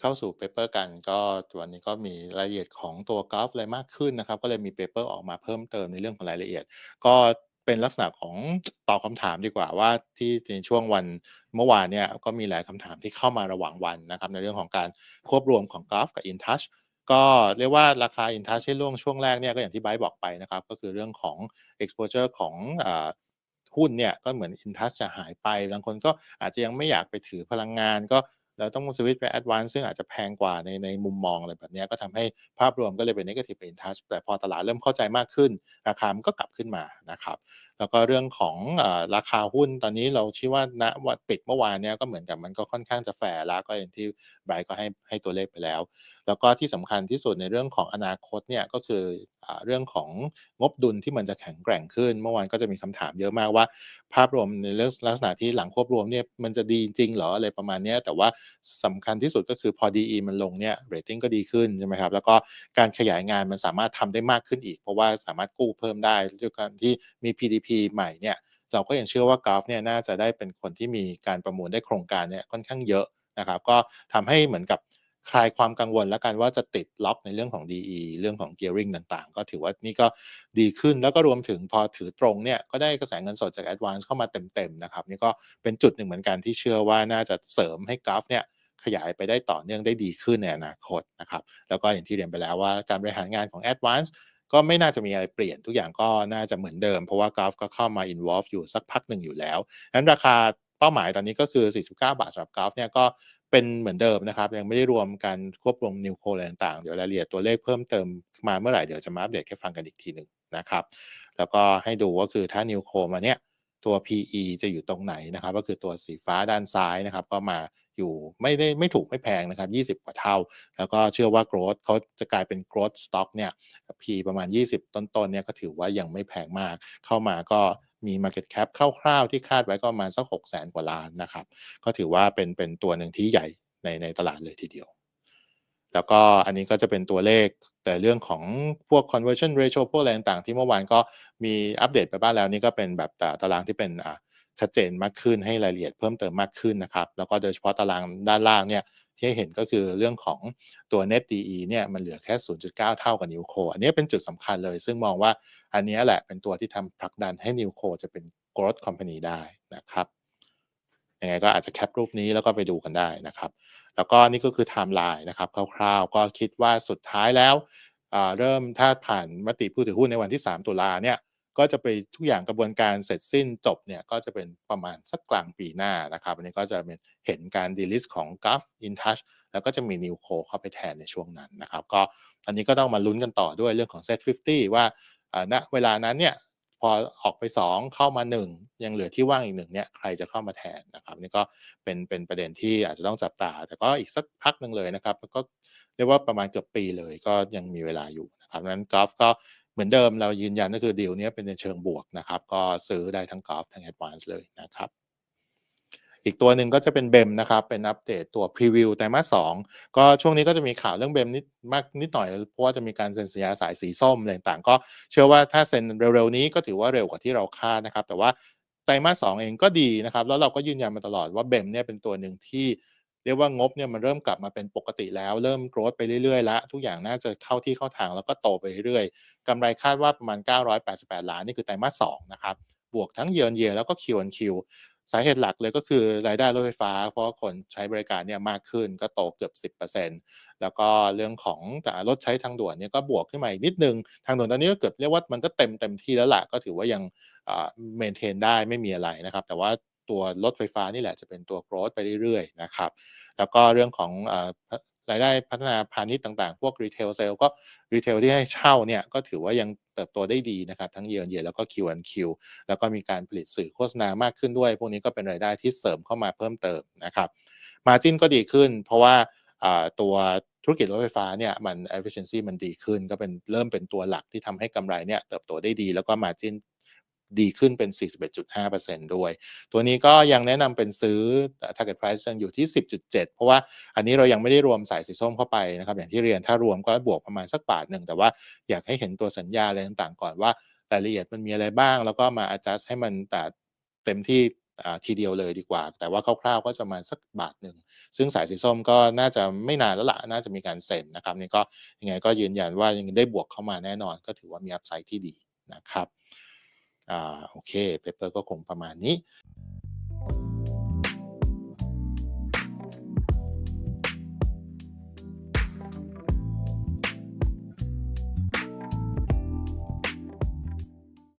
เข้าสู่เปเปอร์กัน ก็วันนี้ก็มีรายละเอียดของตัวกราฟอะไรมากขึ้นนะครับ ก็เลยมีเปเปอร์ออกมาเพิ่มเติมในเรื่องของรายละเอียด ก็เป็นลักษณะของตอบคำถามดีกว่าว่าที่ในช่วงวันเมื่อวานเนี่ยก็มีหลายคำถามที่เข้ามาระหว่างวันนะครับ ในเรื่องของการควบรวมของกราฟกับ InTouch ก็เรียกว่าราคา InTouch ที่ล่วงช่วงแรกเนี่ยก็อย่างที่ไบร์บอกไปนะครับ ก็คือเรื่องของ exposure ของอหุ้นเนี่ยก็เหมือน InTouch จะหายไปบางคนก็อาจจะยังไม่อยากไปถือพลังงานก็ เราต้องสวิตช์ไปแอดวานซ์ซึ่งอาจจะแพงกว่าในในมุมมองอะไรแบบนี้ก็ทำให้ภาพรวมก็เลยเป็นนกาทีฟเป็นทัชแต่พอตลาดเริ่มเข้าใจมากขึ้น ราคามันก็กลับขึ้นมานะครับ แล้วก็เรื่องของอราคาหุ้นตอนนี้เราคิดว่าณวันปิดเมื่อวานเนี่ยก็เหมือนกับมันก็ค่อนข้างจะแฟร์แล้วก็อย่างที่ไบรท์ก็ให้ให้ตัวเลขไปแล้ว แล้วก็ที่สำคัญที่สุดในเรื่องของอนาคตเนี่ยก็คืออเรื่องของงบดุลที่มันจะแข็งแกร่งขึ้น เมื่อวานก็จะมีคำถามเยอะมากว่า ภาพรวมในเรื่องลักษณะที่หลังควบรวมเนี่ยมันจะดีจริงเหรออะไรประมาณนี้แต่ว่าสำคัญที่สุดก็คือพอ DE มันลงเนี่ยเรตติ้งก็ดีขึ้นใช่ไหมครับแล้วก็การขยายงานมันสามารถทำได้มากขึ้นอีก เพราะว่าสามารถกู้เพิ่มได้ด้วยการที่มี PDP ใหม่เนี่ยเราก็ยังเชื่อว่ากราฟเนี่ยน่าจะได้เป็นคนที่มีการประมูลได้โครงการเนี่ยค่อนข้างเยอะนะครับ ก็ทำให้เหมือนกับคลายความกังวลแล้วกันว่าจะติดล็อกในเรื่องของ DE เรื่องของ gearing ต่างๆ ก็ถือว่านี่ก็ดีขึ้นแล้วก็รวมถึงพอถือตรงเนี่ยก็ได้กระแสเงินสดจาก Advance เข้ามาเต็มๆนะครับนี่ก็เป็นจุดหนึ่งเหมือนกันที่เชื่อว่าน่าจะเสริมให้กราฟเนี่ยขยายไปได้ต่อเนื่องได้ดีขึ้นในอนาคตนะครับแล้วก็อย่างที่เรียนไปแล้วว่าการบริหารงานของ Advance ก็ไม่น่าจะมีอะไรเปลี่ยนทุกอย่างก็น่าจะเหมือนเดิม เพราะว่ากราฟก็เข้ามา involve อยู่สักพักหนึ่งอยู่แล้วนั้นราคาเป้าหมายตอนนี้ก็คือ 49 บาทสำหรับกราฟเนี่ยก็เป็นเหมือนเดิมนะครับ ยังไม่ได้รวมการควบรวมนิวโคอะไรต่างๆ เดี๋ยวรายละเอียดตัวเลขเพิ่มเติมมาเมื่อไหร่เดี๋ยวจะมาอัปเดตให้ฟังกันอีกทีหนึ่งนะครับ แล้วก็ให้ดูก็คือถ้านิวโคมาเนี่ย ตัว PE จะอยู่ตรงไหนนะครับ ก็คือตัวสีฟ้าด้านซ้ายนะครับ ก็มาอยู่ไม่ได้ไม่ถูกไม่แพงนะครับ 20 กว่าเท่า แล้วก็เชื่อว่า growth เขาจะกลายเป็น growth stock เนี่ย P ประมาณ 20 ต้นๆเนี่ยก็ถือว่ายังไม่แพงมาก เข้ามาก็มี market cap คร่าวๆ ที่คาดไว้ก็ประมาณสัก6 0แสนกว่าล้านนะครับ ก็ถือว่าเป็นเป็นตัวหนึ่งที่ใหญ่ในในตลาดเลยทีเดียว แล้วก็อันนี้ก็จะเป็นตัวเลขแต่เรื่องของพวก conversion ratio พวกอะไรต่างๆ ที่เมื่อวานก็มีอัปเดตไปบ้างแล้วนี่ก็เป็นแบบตารางที่เป็นอ่าชัดเจนมากขึ้นให้รายละเอียดเพิ่มเติมมากขึ้นนะครับ แล้วก็โดยเฉพาะตารางด้านล่างเนี่ยที่เห็นก็คือเรื่องของตัว net DE เนี่ยมันเหลือแค่ 0.9 เท่ากับนิวโคอันนี้เป็นจุดสำคัญเลย ซึ่งมองว่าอันนี้แหละเป็นตัวที่ทำผลักดันให้นิวโคจะเป็น growth company ได้นะครับ ยังไงก็อาจจะแคปรูปนี้แล้วก็ไปดูกันได้นะครับ แล้วก็นี่ก็คือไทม์ไลน์นะครับคร่าวๆ ก็คิดว่าสุดท้ายแล้วเริ่มถ้าผ่านมติผู้ถือหุ้นในวันที่ 3 ตุลาเนี่ยก็จะไปทุกอย่างกระบวนการเสร็จสิ้นจบเนี่ยก็จะเป็นประมาณสักกลางปีหน้านะครับอันนี้ก็จะเห็นการดีลิสของ g u f InTouch แล้วก็จะมี New Co เข้าไปแทนในช่วงนั้นนะครับ ก็อันนี้ก็ต้องมาลุ้นกันต่อด้วยเรื่องของ Set 50 ว่าณเวลานั้นเนี่ย พอออกไป 2 เข้ามา 1 ยังเหลือที่ว่างอีกหนึ่งเนี่ยใครจะเข้ามาแทนนะครับนี่ก็เป็นเป็นประเด็นที่อาจจะต้องจับตา แต่ก็อีกสักพักหนึ่งเลยนะครับก็เรียกว่าประมาณเกือบปีเลยก็ยังมีเวลาอยู่นะครับนั้นกอล์ฟก็เหมือนเดิมเรายืนยันก็คือดีลนี้เป็นในเชิงบวกนะครับ ก็ซื้อได้ทั้งกอล์ฟทั้งแอดวานซ์เลยนะครับ อีกตัวหนึ่งก็จะเป็นเบมนะครับเป็นอัปเดตตัวพรีวิวไตรมาสสองก็ช่วงนี้ก็จะมีข่าวเรื่องเบมนิดมากนิดหน่อย เพราะว่าจะมีการเซ็นสัญญาสายสีส้มอะไรต่างก็เชื่อว่าถ้าเซ็นเร็วๆนี้ก็ถือว่าเร็วกว่าที่เราคาดนะครับ แต่ว่าไตรมาสสองเองก็ดีนะครับ แล้วเราก็ยืนยันมาตลอดว่าเบมเนี่ยเป็นตัวหนึ่งที่เรียกว่างบเนี่ยมันเริ่มกลับมาเป็นปกติแล้วเริ่มโกรธไปเรื่อยๆแล้วทุกอย่างน่าจะเข้าที่เข้าทางแล้วก็โตไปเรื่อยๆกำไรคาดว่าประมาณ 988 ล้านนี่คือไตรมาส2นะครับบวกทั้งเยือนเยียแล้วก็คิวอันคิว สาเหตุหลักเลยก็คือรายได้รถไฟฟ้า เพราะคนใช้บริการเนี่ยมากขึ้นก็โตเกือบ 10%แล้วก็เรื่องของรถใช้ทางด่วนเนี่ยก็บวกขึ้นมาอีกนิดนึง ทางด่วนตอนนี้ก็เกือบเรียกว่ามันก็เต็มเต็มที่แล้วแหละก็ถือว่ายังเมนเทนได้ไม่มีอะไรนะครับ แต่ว่าตัวรถไฟฟ้านี่แหละจะเป็นตัวโกรธไปเรื่อยๆนะครับ แล้วก็เรื่องของ รายได้พัฒนาพาณิชย์ต่างๆ พวกรีเทลเซลก็รีเทลที่ให้เช่าเนี่ยก็ถือว่ายังเติบโตได้ดีนะครับ ทั้งเยือนเยียแล้วก็ Q&Q แล้วก็มีการผลิตสื่อโฆษณามากขึ้นด้วย พวกนี้ก็เป็นรายได้ที่เสริมเข้ามาเพิ่มเติมนะครับมาจินก็ดีขึ้น เพราะว่าตัวธุรกิจรถไฟฟ้าเนี่ยมัน efficiency มันดีขึ้น ก็เป็นเริ่มเป็นตัวหลักที่ทำให้กำไรเนี่ยเติบโตได้ดีแล้วก็มาจิ้น ดีขึ้นเป็น 41.5%ด้วย ตัวนี้ก็ยังแนะนำเป็นซื้อ target price ยังอยู่ที่ 10.7 เพราะว่าอันนี้เรายังไม่ได้รวมสายสีส้มเข้าไปนะครับ อย่างที่เรียนถ้ารวมก็บวกประมาณสักบาทหนึ่ง แต่ว่าอยากให้เห็นตัวสัญญาอะไรต่างๆ ก่อนว่ารายละเอียดมันมีอะไรบ้าง แล้วก็มา adjust ให้มันเต็มที่ทีเดียวเลยดีกว่า แต่ว่าคร่าวๆก็จะมาสักบาทหนึ่ง ซึ่งสายสีส้มก็น่าจะไม่นานแล้วละน่าจะมีการเซ็นนะครับนี่ก็ยังไงก็ยืนยันว่ายังได้บวกเข้ามาแน่นอน ก็ถือว่ามีอัพไซด์ที่ดีนะครับ อ่าโอเคเปเปอร์ก็คงประมาณนี้